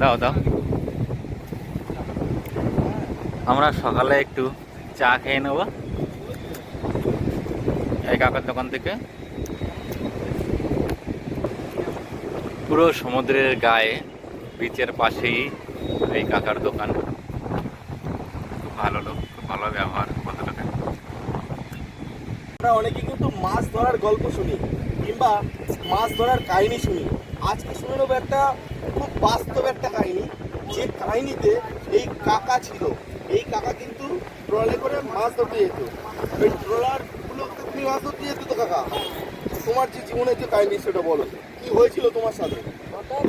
দাও দাও। আমরা সকালে একটু চা খেয়ে নেব। এই কাকার দোকান থেকে। পুরো সমুদ্রের গায়ে বিচের পাশেই এই কাকার দোকান। খুব ভালো লোক, খুব ভালো ব্যবহার ভদ্রলোকের আমরা অনেকে কিন্তু মাছ ধরার গল্প শুনি, কিংবা মাছ ধরার কাহিনী শুনি। আজকে শুনে নেব একটা খুব বাস্তব একটা কাহিনী। যে কাহিনীতে এই কাকা ছিল এই কাকা কিন্তু ট্রলে করে মাছ ধরতে যেত। ওই ট্রলারগুলো তুমি মাছ ধরতে যেত তো কাকা? তোমার যে জীবনের যে কাহিনী সেটা বলো। কি হয়েছিল তোমার সাথে? হঠাৎ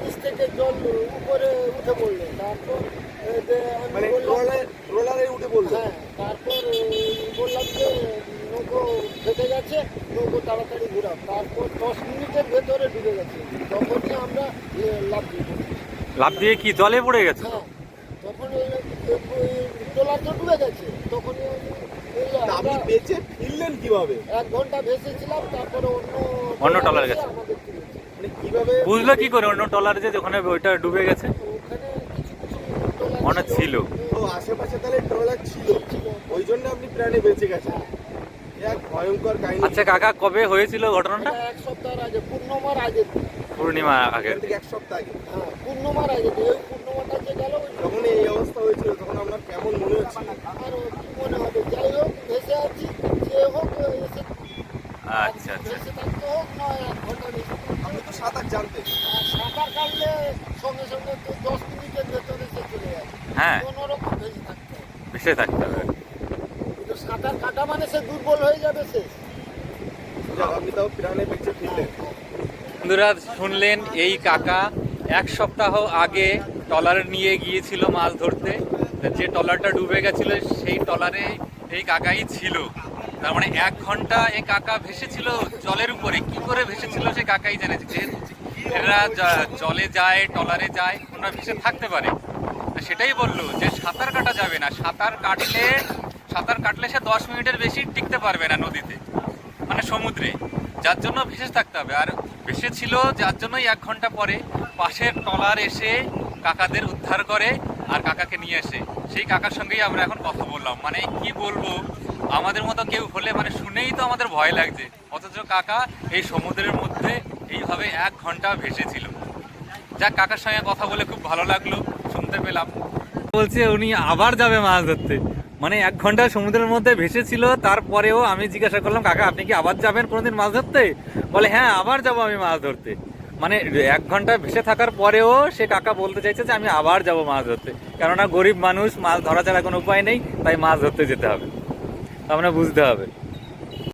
নিচ থেকে জল উপরে উঠে পড়ল। তারপর এই মানে বললাম ট্রলে ট্রলারে উঠে বলল হ্যাঁ তারপর এই বললাম যে নৌকো ফেটে গেছে নৌকো তাড়াতাড়ি ঘুরাও। তারপর দশ মিনিটের ভেতরে ডুবে গেছে। তখনই আমরা লাফ দিয়ে। লাভ দিয়ে কি জলে পড়ে গেছে হ্যাঁ তখন ওই ট্রলার তো ডুবে গেছে। তখনই আমি আপনি আমরা বেঁচে ফিরলেন কীভাবে? এক ঘণ্টা ভেসেছিলাম তারপরে অন্য অন্য ট্রলার গেছে। আমাদের মানে কীভাবে বুঝলো কি করে অন্য টলার যে ওখানে ওইটা ডুবে গেছে? মনে ছিল। ও আশেপাশে তাহলে ট্রলার ছিল। ওই জন্য আপনি প্রাণে বেঁচে গেছেন। এক ভয়ঙ্কর কাহিনী। আচ্ছা কাকা কবে হয়েছিল ঘটনাটা? এক সপ্তাহের আগে পূর্ণমার আগে। পূর্ণিমা আগে। থেকে এক সপ্তাহ আগে। হ্যাঁ পূর্ণমার আগে ওই পূর্ণমাটা যে গেল যখন এই অবস্থা হয়েছিল তখন আপনার কেমন মনে হচ্ছিল আরও কি মনে হবে? যাই হোক ভেসে আছি যে হোক এসে আচ্ছা আচ্ছা। থাকতে হোক নয় এক ঘণ্টা বেশি। আপনি তো সাঁতার জানতেন। আর সাঁতার কাটলে সঙ্গে সঙ্গে তো দশ মিনিটের ভেতরে চলে যায়। হ্যাঁ। কোনো রকম ভেসে থাকতে হবে। ভেসে থাকতে হবে। সাঁতার কাটা মানে সে দুর্বল হয়ে যাবে সে। বন্ধুরা শুনলেন এই কাকা এক সপ্তাহ আগে ট্রলার নিয়ে গিয়েছিল মাছ ধরতে। যে ট্রলারটা ডুবে গেছিল সেই ট্রলারে এই কাকাই ছিল। তার মানে এক ঘণ্টা এই কাকা ভেসেছিল জলের উপরে। কি করে ভেসেছিল সে কাকাই জেনেছে যে এরা জলে যায় ট্রলারে যায় ওনারা ভেসে থাকতে পারে। সেটাই বলল যে সাঁতার কাটা যাবে না। সাঁতার কাটলে সাঁতার কাটলে সে দশ মিনিটের বেশি টিকতে পারবে না নদীতে মানে সমুদ্রে। যার জন্য ভেসে থাকতে হবে। আর ভেসে ছিল, যার জন্যই এক ঘণ্টা পরে পাশের টলার এসে কাকাদের উদ্ধার করে আর কাকাকে নিয়ে আসে। সেই কাকার সঙ্গেই আমরা এখন কথা বললাম। মানে কি বলব? আমাদের মতো কেউ হলে মানে শুনেই তো আমাদের ভয় লাগছে। অথচ কাকা এই সমুদ্রের মধ্যে এইভাবে এক ঘণ্টা ভেসেছিল। যাক, কাকার সঙ্গে কথা বলে খুব ভালো লাগল। শুনতে পেলাম। বলছে, উনি আবার যাবে মাছ ধরতে। মানে এক ঘণ্টা সমুদ্রের মধ্যে ভেসেছিল, তারপরেও আমি জিজ্ঞাসা করলাম, কাকা, আপনি কি আবার যাবেন কোনোদিন মাছ ধরতে? বলে হ্যাঁ আবার যাব আমি মাছ ধরতে। মানে এক ঘণ্টা ভেসে থাকার পরেও সে কাকা বলতে চাইছে যে, আমি আবার যাব মাছ ধরতে। কেননা গরিব মানুষ, মাছ ধরা ছাড়া কোনো উপায় নেই, তাই মাছ ধরতে যেতে হবে। তার মানে বুঝতে হবে।